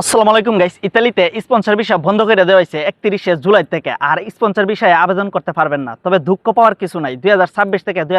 আসসালামু আলাইকুম গাইস ইতালিতে স্পন্সর বিষয় বন্ধ করে দেওয়া হয়েছে একত্রিশে জুলাই থেকে। আর স্পন্সর বিষয়ে আবেদন করতে পারবেন না। তবে দুঃখ পাওয়ার কিছু নাই। দুই হাজার ছাব্বিশ থেকে দুই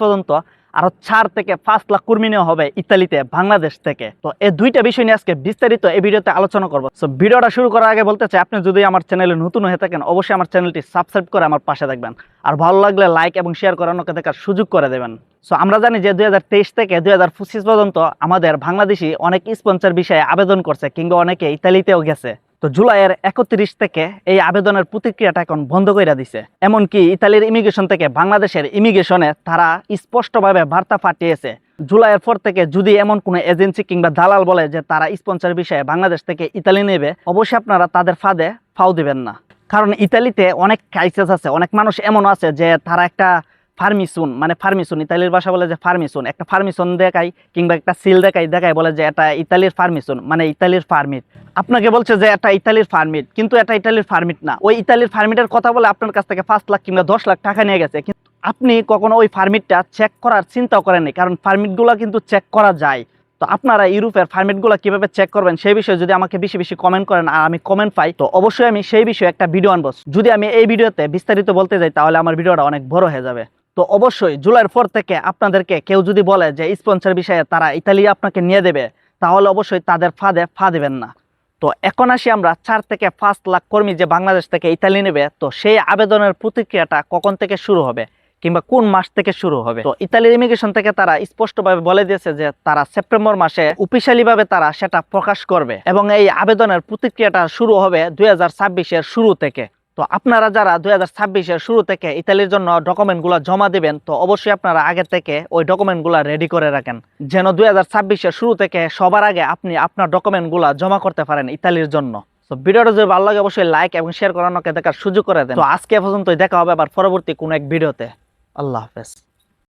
পর্যন্ত আরও চার থেকে পাঁচ লাখ কর্মী নেওয়া হবে ইতালিতে, বাংলাদেশ থেকে। তো এই দুইটা বিষয় নিয়ে আজকে বিস্তারিত এই ভিডিওতে আলোচনা করব। তো ভিডিওটা শুরু করার আগে বলতে চাই, আপনি যদি আমার চ্যানেলে নতুন হয়ে থাকেন, অবশ্যই আমার চ্যানেলটি সাবস্ক্রাইব করে আমার পাশে থাকবেন। আর ভালো লাগলে লাইক এবং শেয়ার করে অন্যকে দেখার সুযোগ করে দেবেন। সো আমরা জানি যে দুই হাজার তেইশ থেকে দুই হাজার পঁচিশ পর্যন্ত আমাদের বাংলাদেশি অনেক স্পন্সর বিষয়ে আবেদন করছে, কিংবা অনেকে ইতালিতেও গেছে। তো জুলাইয়ের একত্রিশ থেকে এই আবেদনের প্রতিক্রিয়াটা এখন বন্ধ করে দিছে। এমনকি ইতালির ইমিগ্রেশন থেকে বাংলাদেশের ইমিগ্রেশনে তারা স্পষ্টভাবে বার্তা পাঠিয়েছে। জুলাইয়ের পর থেকে যদি এমন কোনো এজেন্সি কিংবা দালাল বলে যে তারা স্পন্সর বিষয়ে বাংলাদেশ থেকে ইতালি নেবে, অবশ্যই আপনারা তাদের ফাঁদে ফাও দিবেন না। কারণ ইতালিতে অনেক ক্রাইসিস আছে, অনেক মানুষ এমন আছে যে তারা একটা ফার্মিসুন মানে ফার্মিসুন, ইতালির ভাষা বলে যে ফার্মিসুন। একটা ফার্মিসুন দেখাই কিংবা একটা সিল দেখাই দেখাই বলে যে এটা ইতালির ফার্মিসুন মানে ইতালির ফার্মিট আপনাকে বলছে যে এটা ইতালির ফার্মিট কিন্তু এটা ইতালির ফার্মিট না। ওই ইতালির ফার্মিটের কথা বলে আপনার কাছ থেকে পাঁচ লাখ কিংবা দশ লাখ টাকা নিয়ে গেছে। কিন্তু আপনি কখনো ওই ফার্মিটটা চেক করার চিন্তাও করেননি কারণ ফার্মিটগুলো কিন্তু চেক করা যায়। তো আপনারা ইউরোপের ফার্মিটগুলো কীভাবে চেক করবেন, সেই বিষয়ে যদি আমাকে বেশি বেশি কমেন্ট করেন আর আমি কমেন্ট পাই, তো অবশ্যই আমি সেই বিষয়ে একটা ভিডিও আনব। যদি আমি এই ভিডিওতে বিস্তারিত বলতে যাই, তাহলে আমার ভিডিওটা অনেক বড় হয়ে যাবে। তো অবশ্যই জুলাইয়ের পর থেকে আপনাদেরকে কেউ যদি বলে যে স্পন্সর বিষয়ে তারা ইতালি আপনাকে নিয়ে দেবে, তাহলে অবশ্যই তাদের ফাঁদে ফা দেবেন না। তো এখন আসি আমরা চার থেকে পাঁচ লাখ কর্মী যে বাংলাদেশ থেকে ইতালি নেবে, তো সেই আবেদনের প্রতিক্রিয়াটা কখন থেকে শুরু হবে কিংবা কোন মাস থেকে শুরু হবে? তো ইতালির ইমিগ্রেশন থেকে তারা স্পষ্টভাবে বলে দিয়েছে যে তারা সেপ্টেম্বর মাসে ভাবে তারা সেটা প্রকাশ করবে এবং এই আবেদনের প্রতিক্রিয়াটা শুরু হবে দুই হাজার ছাব্বিশের শুরু থেকে। তো আপনারা যারা দুই হাজার ছাব্বিশের শুরু থেকে ইতালির জন্য ডকুমেন্টগুলো জমা দেবেন, তো অবশ্যই আপনারা আগে থেকে ওই ডকুমেন্টগুলো রেডি করে রাখেন। যেন দুই হাজার ছাব্বিশের শুরু থেকে সবার আগে আপনি আপনার ডকুমেন্টগুলো জমা করতে পারেন ইতালির জন্য। তো ভিডিওটা যদি ভালো লাগে, অবশ্যই লাইক এবং শেয়ার করানোকে দেখার সুযোগ করে দেন। তো আজকে পর্যন্ত পর্যন্তই, দেখা হবে আবার পরবর্তী কোনো এক ভিডিওতে। আল্লাহ হাফেজ।